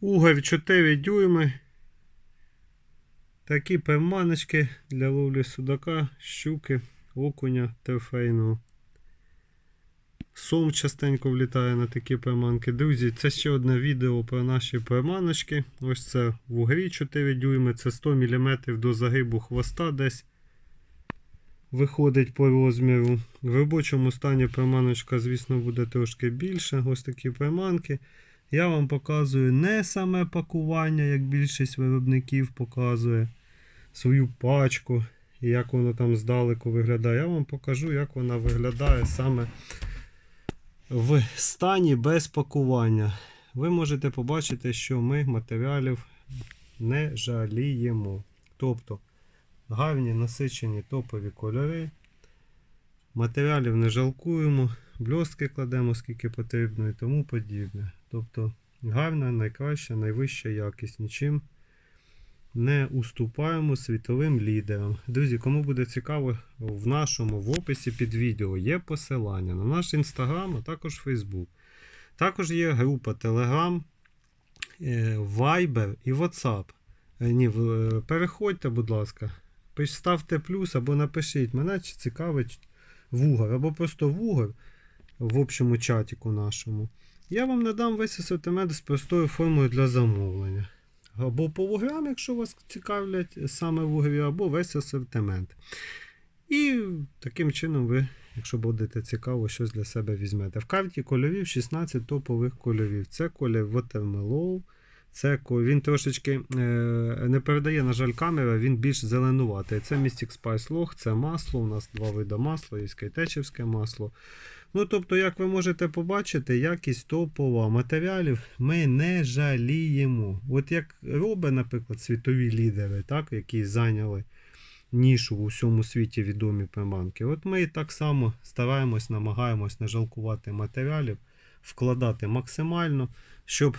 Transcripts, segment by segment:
Угорь 4 дюйми. Такі приманочки для ловлі судака, щуки, окуня трофейного. Сом частенько влітає на такі приманки. Друзі, це ще одне відео про наші приманочки. Ось це в угрі 4 дюйми, це 100 мм до загибу хвоста десь виходить по розміру. В робочому стані приманочка, звісно, буде трошки більше. Ось такі приманки. Я вам показую не саме пакування, як більшість виробників показує свою пачку і як воно там здалеку виглядає. Я вам покажу, як вона виглядає саме в стані без пакування. Ви можете побачити, що ми матеріалів не жаліємо. Тобто гарні насичені топові кольори. Матеріалів не жалкуємо, бльостки кладемо скільки потрібно і тому подібне. Тобто гарна, найкраща, найвища якість. Нічим не уступаємо світовим лідерам. Друзі, кому буде цікаво, в нашому в описі під відео є посилання на наш інстаграм, а також Фейсбук. Також є група Telegram, е, Viber і WhatsApp. Е, Ні, е, переходьте, будь ласка, ставте плюс або напишіть мене, чи цікавить вугор, або просто вугор в общому чатіку нашому. Я вам надам весь асортимент з простою формою для замовлення. Або по вуграм, якщо вас цікавлять саме вугрі, або весь асортимент. І таким чином ви, якщо будете цікаво, щось для себе візьмете. В карті кольорів 16 топових кольорів. Це колір Watermelon. Це він трошечки е, не передає, на жаль, камера, він більш зеленуватий. Це Mystic Spice Log, це масло. У нас два види масла, є кайтечівське масло. Ну, тобто, як ви можете побачити, якість топова матеріалів ми не жаліємо. От як робить, наприклад, світові лідери, так, які зайняли нішу в усьому світі відомі приманки. От ми так само стараємось, намагаємось не жалкувати матеріалів, вкладати максимально, щоб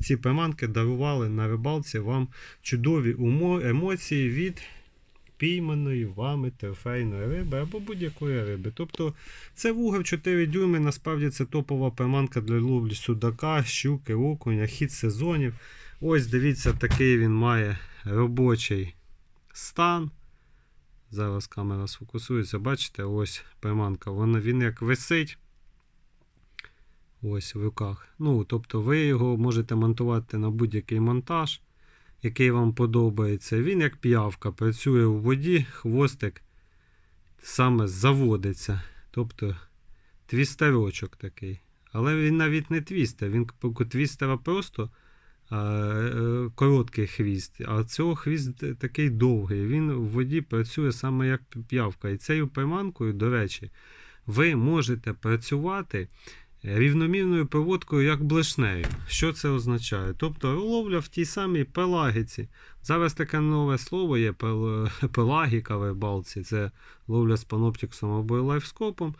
ці приманки дарували на рибалці вам чудові емоції від пійманої вами трофейної риби або будь-якої риби. Тобто це вугор 4 дюйми, насправді це топова приманка для ловлі судака, щуки, окуня, хід сезонів. Ось дивіться, такий він має робочий стан. Зараз камера сфокусується, бачите, ось приманка. Вона, він як висить. Ось в руках. Ну, тобто ви його можете монтувати на будь-який монтаж, який вам подобається. Він як п'явка, працює у воді, хвостик саме заводиться. Тобто твістерочок такий. Але він навіть не твістер. Він у твістера просто е, короткий хвіст, а цього хвіст такий довгий. Він в воді працює саме як п'явка. І цією приманкою, до речі, ви можете працювати рівномірною проводкою, як блешнею. Що це означає? Тобто ловля в тій самій пелагіці. Зараз таке нове слово є пел- пелагіка в рибалці. Це ловля з паноптиксом або лайфскопом.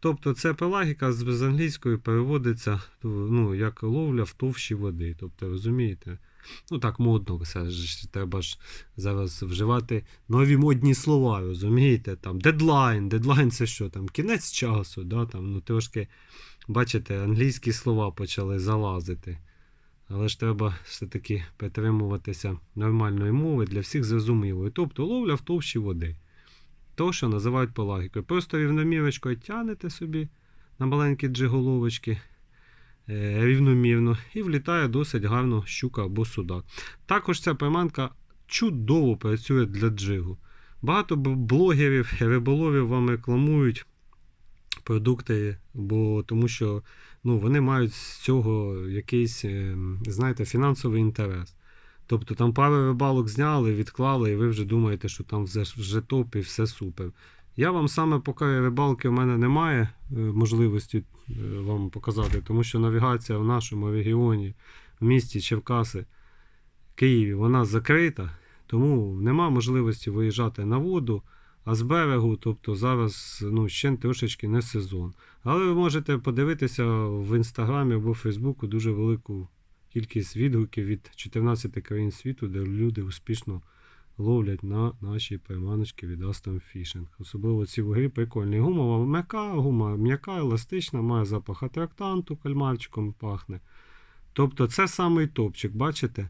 Тобто це пелагіка з англійської переводиться ну, як ловля в товщі води. Тобто, розумієте? Ну так модно, все ж треба ж зараз вживати нові модні слова, розумієте? Там дедлайн, дедлайн це що там? Кінець часу, да? там, ну, трошки, бачите, англійські слова почали залазити. Але ж треба все-таки притримуватися нормальної мови для всіх зрозумілої. Тобто ловля в товщі води. То, що називають пелагікою. Просто рівномірочкою тянете собі на маленькі джиголовочки е, рівномірно і влітає досить гарно щука або судак. Також ця приманка чудово працює для джигу. Багато блогерів, риболовів вам рекламують продукти, бо тому що ну, вони мають з цього якийсь, е, знаєте, фінансовий інтерес. Тобто там пару рибалок зняли, відклали, і ви вже думаєте, що там вже, топ і все супер. Я вам саме поки рибалки в мене немає е, можливості е, вам показати, тому що навігація в нашому регіоні, в місті Черкаси, Києві, вона закрита, тому нема можливості виїжджати на воду, а з берегу, тобто зараз ну, ще трошечки не сезон. Але ви можете подивитися в інстаграмі або Фейсбуку дуже велику кількість відгуків від 14 країн світу, де люди успішно ловлять на наші приманочки від Aston Fishing. Особливо ці вугрі прикольні. Гумова м'яка, гума м'яка, еластична, має запах атрактанту, кальмарчиком пахне. Тобто це самий топчик, бачите?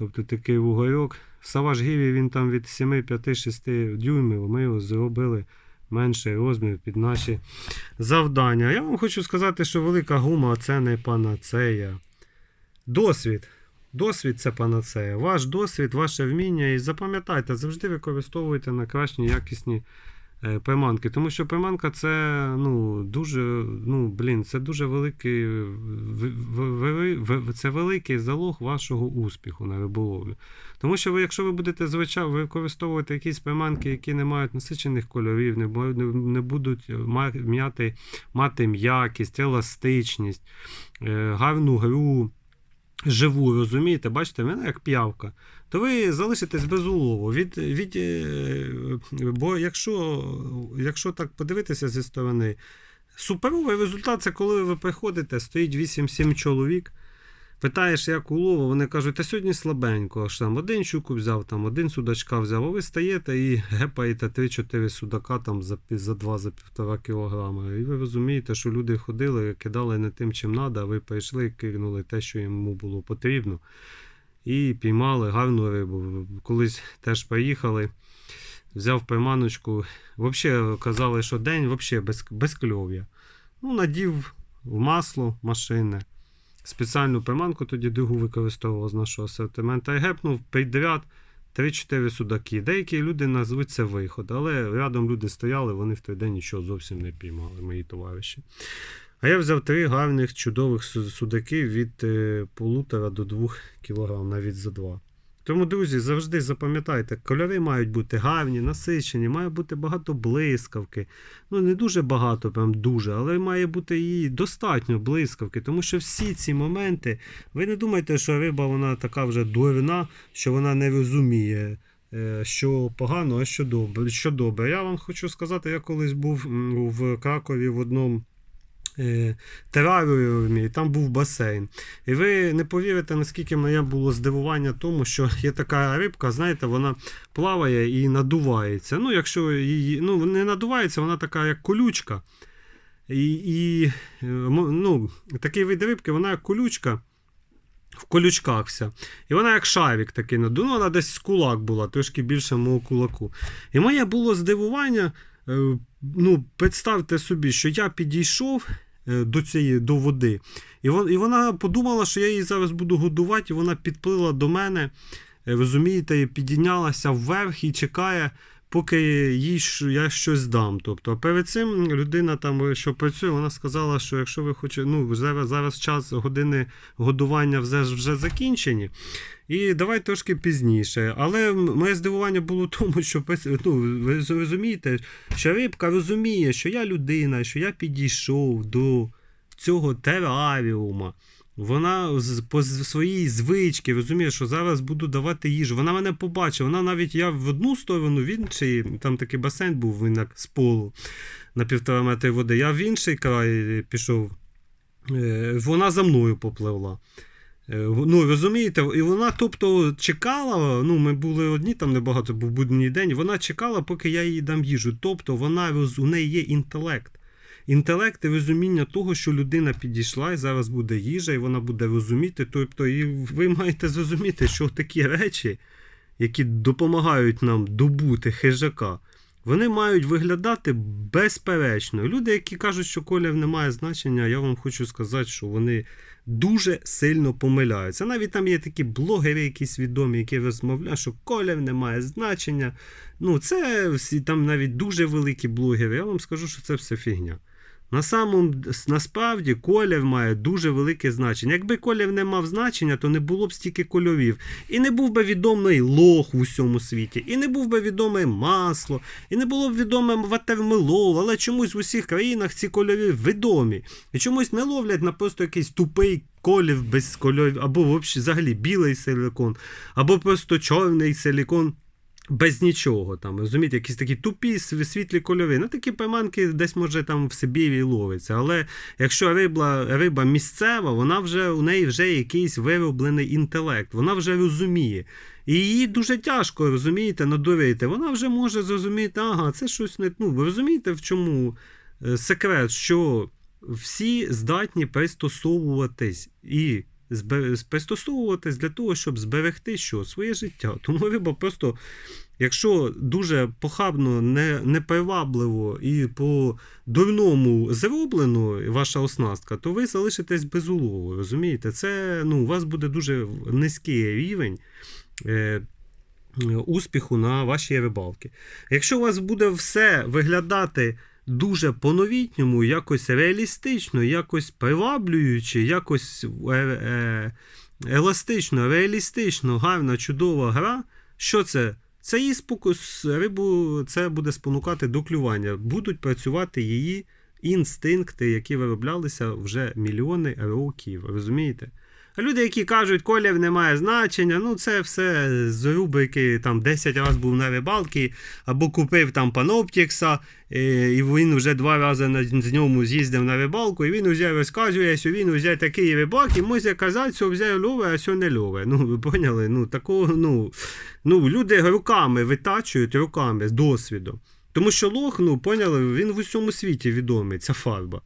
Тобто такий вугорьок. В Саваж Гіві він там від 7, 5, 6 дюймів. Ми його зробили менший розмір під наші завдання. Я вам хочу сказати, що велика гума це не панацея. Досвід. Досвід це панацея. Ваш досвід, ваше вміння. І запам'ятайте, завжди використовуйте на кращі якісні приманки. Тому що приманка це ну, дуже, ну, блін, це дуже великий, це великий залог вашого успіху на риболовлю. Тому що ви, якщо ви будете звичайно використовувати якісь приманки, які не мають насичених кольорів, не, будуть мати м'якість, еластичність, е, гарну гру. Живу, розумієте, бачите, мене як п'явка, то ви залишитесь без улову. Від, від, е, бо якщо, якщо так подивитися зі сторони, суперовий результат це коли ви приходите, стоїть 8-7 чоловік, питаєш, як улову, вони кажуть, та сьогодні слабенько, аж там один щуку взяв, там один судачка взяв, а ви стаєте і гепаєте 3-4 судака там за, за 2 за кілограма. І ви розумієте, що люди ходили, кидали не тим, чим треба, а ви прийшли кинули те, що йому було потрібно. І піймали гарну рибу. Колись теж приїхали, взяв приманочку. Взагалі казали, що день взагалі без, без кльов'я. Ну, надів в масло машини. Спеціальну приманку тоді другу використовував з нашого асортимента. І гепнув підряд 3-4 судаки. Деякі люди назвуть це виход, але рядом люди стояли, вони в той день нічого зовсім не піймали, мої товариші. А я взяв три гарних чудових судаки від е, полутора до 2 кг, навіть за два. Тому, друзі, завжди запам'ятайте, кольори мають бути гарні, насичені, має бути багато блискавки. Ну, не дуже багато, прям дуже, але має бути і достатньо блискавки, тому що всі ці моменти, ви не думайте, що риба вона така вже дурна, що вона не розуміє. е, Що погано, а що добре. Що добре. Я вам хочу сказати, я колись був в Кракові в одному тераріумі, і там був басейн. І ви не повірите, наскільки моє було здивування тому, що є така рибка, знаєте, вона плаває і надувається. Ну, якщо її ну, не надувається, вона така як колючка. І, і е, ну, такий вид рибки, вона як колючка. В колючках вся. І вона як шарик такий наду. Ну, вона десь з кулак була, трошки більше мого кулаку. І моє було здивування. е, Ну, представте собі, що я підійшов е, до цієї до води, і вон- і вона подумала, що я її зараз буду годувати, і вона підплила до мене, е, розумієте, підійнялася вверх і чекає, поки їй я щось дам. Тобто, перед цим людина там, що працює, вона сказала, що якщо ви хочете, ну зараз, зараз час години годування вже, вже закінчені. І давай трошки пізніше. Але моє здивування було в тому, що ну, ви розумієте, що рибка розуміє, що я людина, що я підійшов до цього тераріума. Вона по своїй звичці розуміє, що зараз буду давати їжу. Вона мене побачила. Вона навіть я в одну сторону, в інший, там такий басейн був він як з полу на півтора метри води. Я в інший край пішов. Е, Вона за мною попливла. Е, Ну, розумієте, і вона, тобто, чекала. Ну, ми були одні, там небагато був будній день. Вона чекала, поки я їй дам їжу. Тобто, вона у неї є інтелект. Інтелект і розуміння того, що людина підійшла і зараз буде їжа, і вона буде розуміти. Тобто, і ви маєте зрозуміти, що такі речі, які допомагають нам добути хижака, вони мають виглядати безперечно. Люди, які кажуть, що колір не має значення, я вам хочу сказати, що вони дуже сильно помиляються. Навіть там є такі блогери, якісь відомі, які розмовляють, що колір не має значення. Ну, це всі там навіть дуже великі блогери. Я вам скажу, що це все фігня. На самому, насправді колір має дуже велике значення. Якби колір не мав значення, то не було б стільки кольорів. І не був би відомий лох в усьому світі, і не був би відоме масло, і не було б відоме ватермелов, але чомусь в усіх країнах ці кольори відомі. І чомусь не ловлять на просто якийсь тупий колір без кольорів, або взагалі білий силикон, або просто чорний силикон. Без нічого там, розумієте, якісь такі тупі світлі кольори. Ну, такі приманки десь може там в Сибірі ловиться. Але якщо риба, риба місцева, вона вже у неї вже якийсь вироблений інтелект, вона вже розуміє. І її дуже тяжко, розумієте, надурити. Вона вже може зрозуміти, ага, це щось не. Ну, ви розумієте, в чому е, секрет, що всі здатні пристосовуватись і пристосовуватись для того, щоб зберегти що? Своє життя. Тому риба просто, якщо дуже похабно, не, непривабливо і по дурному зроблено ваша оснастка, то ви залишитесь без улову. Розумієте? Це ну, у вас буде дуже низький рівень. Е, Успіху на вашій рибалці. Якщо у вас буде все виглядати дуже по-новітньому, якось реалістично, якось приваблююче, якось е, е, еластично, реалістично, гарна, чудова гра, що це? Це її спокус, рибу це буде спонукати до клювання. Будуть працювати її інстинкти, які вироблялися вже мільйони років. Розумієте? Люди, які кажуть, колір не має значення, ну це все з рубрики там 10 разів був на рибалці, або купив там паноптікса, е, і він вже два рази на з ньому з'їздив на рибалку, і він вже розказує, що він вже такий рибак, і може казати, що вже лове, а що не лове. Ну, ви поняли? Ну, такого, ну, ну, люди руками витачують руками з досвіду. Тому що лох, ну, поняли, він в усьому світі відомий, ця фарба.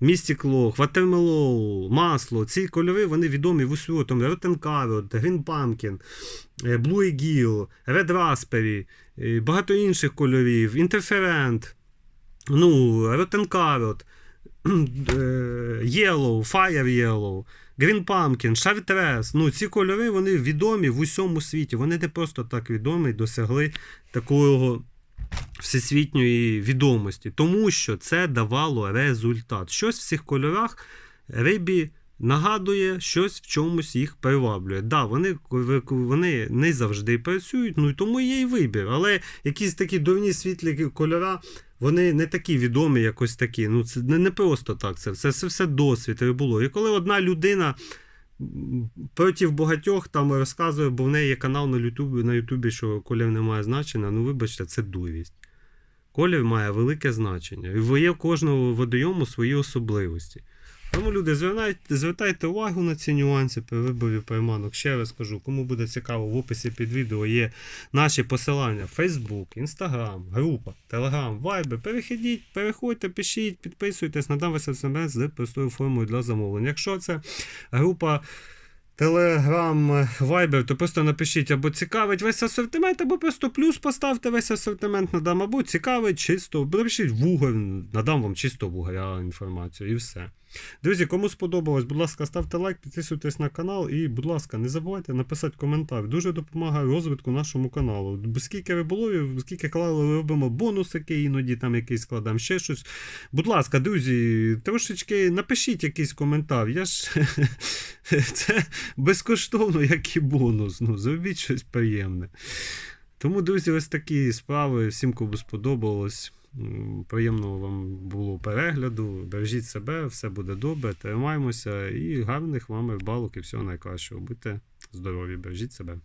Містік лох, ватермелоу, масло, ці кольори вони відомі в усьому. Там Rotten Carrot, Green Pumpkin, е, Blue Eagle, Red Raspberry, е, багато інших кольорів, Interferent, ну, Rotten Carrot, е, Yellow, Fire Yellow, Green Pumpkin, Chartreuse. Ну, ці кольори вони відомі в усьому світі. Вони не просто так відомі, досягли такого всесвітньої відомості, тому що це давало результат. Щось в цих кольорах рибі нагадує, щось в чомусь їх приваблює. Да, вони, вони не завжди працюють, ну і тому є і вибір. Але якісь такі дурні світлі кольора. Вони не такі відомі, якось такі. Ну, це не, просто так. Це, це все досвід було. І коли одна людина проти багатьох там розказує, бо в неї є канал на Ютубі, на Ютубі, що колір не має значення, ну вибачте, це дурість. Колір має велике значення. І є кожного водойому свої особливості. Тому, люди, звертайте, звертайте увагу на ці нюанси при виборі приманок. Ще раз кажу, кому буде цікаво, в описі під відео є наші посилання: Facebook, Instagram, група, Telegram, Viber. Переходіть, переходьте, пишіть, підписуйтесь, надам вас смс з простою формою для замовлення. Якщо це група. Telegram, Viber, то просто напишіть або цікавить весь асортимент, або просто плюс поставте весь асортимент надам, або цікавить чисто. Напишіть вугор, надам вам чисто вугоря інформацію і все. Друзі, кому сподобалось, будь ласка, ставте лайк, підписуйтесь на канал і, будь ласка, не забувайте написати коментар. Дуже допомагає розвитку нашому каналу. Скільки риболовів, скільки клали, робимо бонусики, іноді там якийсь складаємо, ще щось. Будь ласка, друзі, трошечки напишіть якийсь коментар. Я ж це безкоштовно, як і бонус. Ну, зробіть щось приємне. Тому, друзі, ось такі справи. Всім кому сподобалось. Приємного вам було перегляду. Бережіть себе, все буде добре, тримаємося і гарних вам рибалок і всього найкращого. Будьте здорові, бережіть себе.